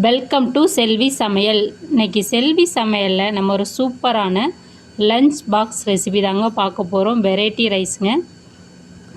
Welcome to செல்வி சமையல் இன்னைக்கு செல்வி சமையலில் நம்ம ஒரு சூப்பரான லஞ்ச் பாக்ஸ் ரெசிபி தாங்க பார்க்க போகிறோம் வெரைட்டி ரைஸுங்க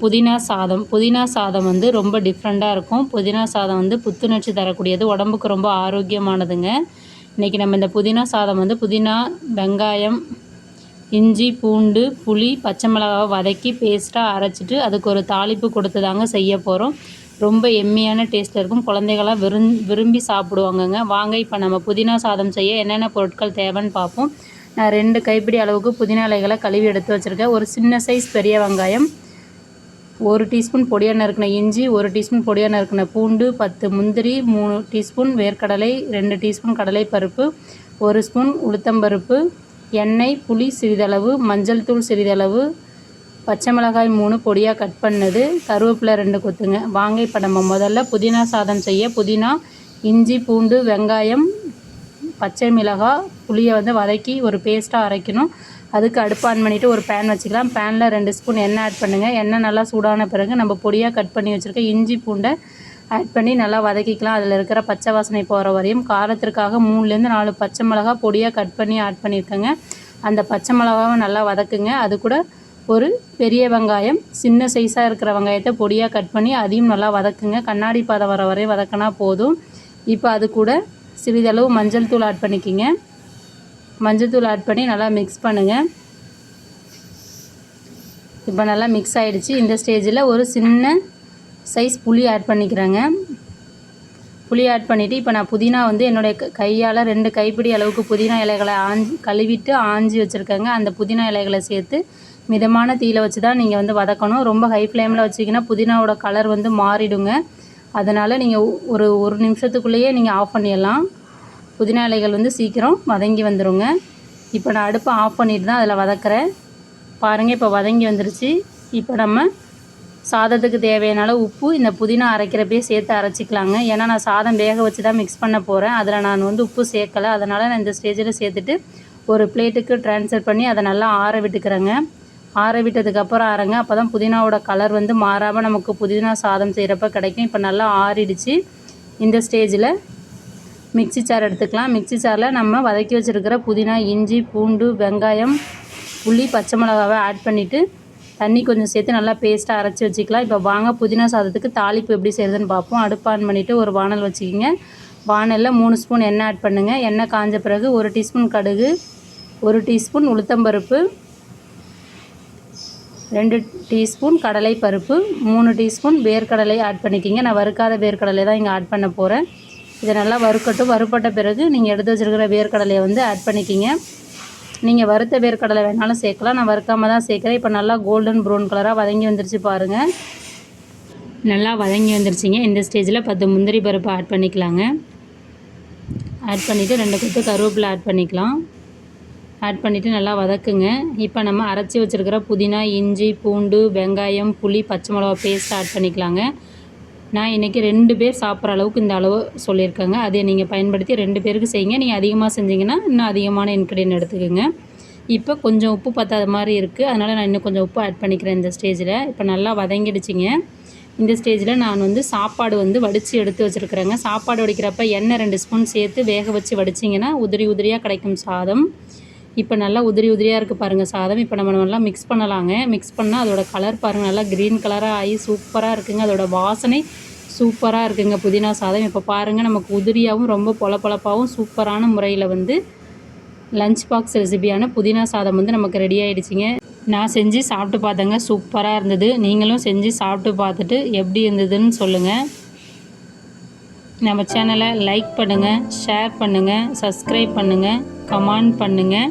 புதினா சாதம். புதினா சாதம் வந்து ரொம்ப டிஃப்ரெண்ட்டாக இருக்கும். புதினா சாதம் வந்து புத்துணர்ச்சி தரக்கூடியது. உடம்புக்கு ரொம்ப ஆரோக்கியமானதுங்க. இன்றைக்கி நம்ம இந்த புதினா சாதம் வந்து புதினா வெங்காயம் இஞ்சி பூண்டு புளி பச்சை மிளகாவை வதக்கி பேஸ்ட்டாக அரைச்சிட்டு அதுக்கு ஒரு தாளிப்பு கொடுத்து தாங்க செய்ய போகிறோம் ரொம்ப எம்மியான டேஸ்ட்டில் இருக்கும். குழந்தைகளாம் விரும் விரும்பி சாப்பிடுவாங்கங்க. வாங்க இப்போ நம்ம புதினா சாதம் செய்ய என்னென்ன பொருட்கள் தேவைன்னு பார்ப்போம். நான் ரெண்டு கைப்பிடி அளவுக்கு புதினா இலைகளை கழுவி எடுத்து வச்சுருக்கேன். ஒரு சின்ன சைஸ் பெரிய வெங்காயம் ஒரு டீஸ்பூன் பொடியாக நறுக்கின இஞ்சி ஒரு டீஸ்பூன் பொடியாக நறுக்கின பூண்டு பத்து முந்திரி மூணு டீஸ்பூன் வேர்க்கடலை ரெண்டு டீஸ்பூன் கடலை பருப்பு ஒரு ஸ்பூன் உளுத்தம்பருப்பு எண்ணெய் புளி சிறிதளவு மஞ்சள் தூள் சிறிதளவு பச்சை மிளகாய் மூணு பொடியாக கட் பண்ணது கருவேப்பிலை ரெண்டு கொத்துங்க. வாங்க இப்போ நம்ம முதல்ல புதினா சாதம் செய்ய புதினா இஞ்சி பூண்டு வெங்காயம் பச்சை மிளகாய் புளியை வந்து வதக்கி ஒரு பேஸ்ட்டாக அரைக்கணும். அதுக்கு அடுப்பு ஆன் பண்ணிவிட்டு ஒரு பேன் வச்சுக்கலாம். பேனில் ரெண்டு ஸ்பூன் எண்ணெய் ஆட் பண்ணுங்கள் எண்ணெய் நல்லா சூடான பிறகு நம்ம பொடியாக கட் பண்ணி வச்சுருக்க இஞ்சி பூண்டை ஆட் பண்ணி நல்லா வதக்கிக்கலாம். அதில் இருக்கிற பச்சை வாசனை போகிற வரையும் காரத்திற்காக மூணுலேருந்து நாலு பச்சை மிளகா பொடியாக கட் பண்ணி ஆட் பண்ணியிருக்கேங்க அந்த பச்சை மிளகாவை நல்லா வதக்குங்க. அது கூட ஒரு பெரிய வெங்காயம் சின்ன சைஸாக இருக்கிற வெங்காயத்தை பொடியாக கட் பண்ணி அதையும் நல்லா வதக்குங்க. கண்ணாடி பாதை வர வரை வதக்கினா போதும். இப்போ அது கூட சிறிதளவு மஞ்சள் தூள் ஆட் பண்ணிக்கிங்க. மஞ்சள் தூள் ஆட் பண்ணி நல்லா மிக்ஸ் பண்ணுங்கள் இப்போ நல்லா மிக்ஸ் ஆகிடுச்சு இந்த ஸ்டேஜில் ஒரு சின்ன சைஸ் புளி ஆட் பண்ணிக்கிறேங்க. புளி ஆட் பண்ணிவிட்டு இப்போ நான் புதினா வந்து என்னுடைய கையால் ரெண்டு கைப்பிடி அளவுக்கு புதினா இலைகளை ஆஞ்சி கழுவிட்டு ஆஞ்சி வச்சுருக்கேங்க. அந்த புதினா இலைகளை சேர்த்து மிதமான தீயில் வச்சு தான் நீங்கள் வந்து வதக்கணும். ரொம்ப ஹை ஃப்ளேமில் வச்சிங்கன்னா புதினாவோட கலர் வந்து மாறிடுங்க. அதனால் நீங்கள் ஒரு ஒரு நிமிஷத்துக்குள்ளேயே நீங்கள் ஆஃப் பண்ணிடலாம். புதினா இலைகள் வந்து சீக்கிரம் வதங்கி வந்துடுங்க இப்போ நான் அடுப்பை ஆஃப் பண்ணிட்டு தான் அதில் வதக்குறேன். பாருங்கள் இப்போ வதங்கி வந்துருச்சு. இப்போ நம்ம சாதத்துக்கு தேவையான உப்பு இந்த புதினா அரைக்கிறப்பே சேர்த்து அரைச்சிக்கலாங்க. ஏன்னா நான் சாதம் வேக வச்சு தான் மிக்ஸ் பண்ண போகிறேன் அதில் நான் வந்து உப்பு சேர்க்கலை. அதனால் நான் இந்த ஸ்டேஜில் சேர்த்துட்டு ஒரு பிளேட்டுக்கு ட்ரான்ஸ்ஃபர் பண்ணி அதை நல்லா ஆற விட்டுக்கிறேங்க. ஆற விட்டதுக்கப்புறம் ஆறங்க. அப்போ தான் புதினாவோட கலர் வந்து மாறாமல் நமக்கு புதினா சாதம் செய்கிறப்ப கிடைக்கும். இப்போ நல்லா ஆறிடுச்சு. இந்த ஸ்டேஜில் மிக்சி சார் எடுத்துக்கலாம். மிக்சி சாரில் நம்ம வதக்கி வச்சுருக்கிற புதினா இஞ்சி பூண்டு வெங்காயம் புளி பச்சை மிளகாவை ஆட் பண்ணிவிட்டு தண்ணி கொஞ்சம் சேர்த்து நல்லா பேஸ்ட்டாக அரைச்சி வச்சுக்கலாம். இப்போ வாங்க புதினா சாதத்துக்கு தாளிப்பு எப்படி செய்கிறதுன்னு பார்ப்போம். அடுப்பு ஆன் பண்ணிவிட்டு ஒரு வானல் வச்சுக்கிங்க. வானலில் மூணு ஸ்பூன் எண்ணெய் ஆட் பண்ணுங்கள் எண்ணெய் காஞ்ச பிறகு ஒரு டீஸ்பூன் கடுகு ஒரு டீஸ்பூன் உளுத்தம்பருப்பு ரெண்டு டீஸ்பூன் கடலை பருப்பு மூணு டீஸ்பூன் வேர்க்கடலை ஆட் பண்ணிக்கிங்க. நான் வறுக்காத வேர்க்கடலை தான் இங்கே ஆட் பண்ண போகிறேன் இதை நல்லா வறுக்கட்டும். வறுப்பட்ட பிறகு நீங்கள் எடுத்து வச்சுருக்கிற வேர்க்கடலையை வந்து ஆட் பண்ணிக்கிங்க. நீங்கள் வறுத்த வேர்க்கடலை வேணாலும் சேர்க்கலாம். நான் வறுக்காமல் தான் சேர்க்குறேன். இப்போ நல்லா கோல்டன் ப்ரௌன் கலராக வதங்கி வந்துருச்சு பாருங்கள் நல்லா வதங்கி வந்துருச்சிங்க. இந்த ஸ்டேஜில் பத்து முந்திரி பருப்பு ஆட் பண்ணிக்கலாங்க. ஆட் பண்ணிவிட்டு ரெண்டு கொத்து கருவேப்பிலை ஆட் பண்ணிக்கலாம். ஆட் பண்ணிவிட்டு நல்லா வதக்குங்க. இப்போ நம்ம அரைச்சி வச்சுருக்கிற புதினா இஞ்சி பூண்டு வெங்காயம் புளி பச்சை மிளகா பேஸ்ட் ஆட் பண்ணிக்கலாங்க. நான் இன்றைக்கி ரெண்டு பேர் சாப்பிட்ற அளவுக்கு இந்த அளவு சொல்லியிருக்கேங்க. அதை நீங்கள் பயன்படுத்தி ரெண்டு பேருக்கு செய்யுங்க. நீங்கள் அதிகமாக செஞ்சிங்கன்னா இன்னும் அதிகமான இன்க்ரீடியன்ட் எடுத்துக்கோங்க. இப்போ கொஞ்சம் உப்பு பத்தாத மாதிரி இருக்குது அதனால் நான் இன்னும் கொஞ்சம் உப்பு ஆட் பண்ணிக்கிறேன் இந்த ஸ்டேஜில் இப்போ நல்லா வதங்கிடுச்சிங்க. இந்த ஸ்டேஜில் நான் வந்து சாப்பாடு வந்து வடித்து எடுத்து வச்சுருக்குறேங்க. சாப்பாடு வடிக்கிறப்ப எண்ணெய் ரெண்டு ஸ்பூன் சேர்த்து வேக வச்சு வடிச்சிங்கன்னா உதிரி உதிரியாக கிடைக்கும் சாதம். இப்போ நல்லா உதிரி உதிரியாக இருக்குது பாருங்கள் சாதம். இப்போ நம்ம நல்லா மிக்ஸ் பண்ணலாங்க. மிக்ஸ் பண்ணால் அதோடய கலர் பாருங்கள் நல்லா க்ரீன் கலராக ஆகி சூப்பராக இருக்குங்க. அதோட வாசனை சூப்பராக இருக்குங்க புதினா சாதம். இப்போ பாருங்கள் நமக்கு உதிரியாகவும் ரொம்ப பொலப்பளப்பாகவும் சூப்பரான முறையில் வந்து லஞ்ச் பாக்ஸ் ரெசிபியான புதினா சாதம் வந்து நமக்கு ரெடி ஆகிடுச்சிங்க நான் செஞ்சு சாப்பிட்டு பார்த்தேங்க சூப்பராக இருந்தது. நீங்களும் செஞ்சு சாப்பிட்டு பார்த்துட்டு எப்படி இருந்ததுன்னு சொல்லுங்கள் நம்ம சேனலை லைக் பண்ணுங்கள் ஷேர் பண்ணுங்கள் சப்ஸ்கிரைப் பண்ணுங்கள் கமெண்ட் பண்ணுங்கள்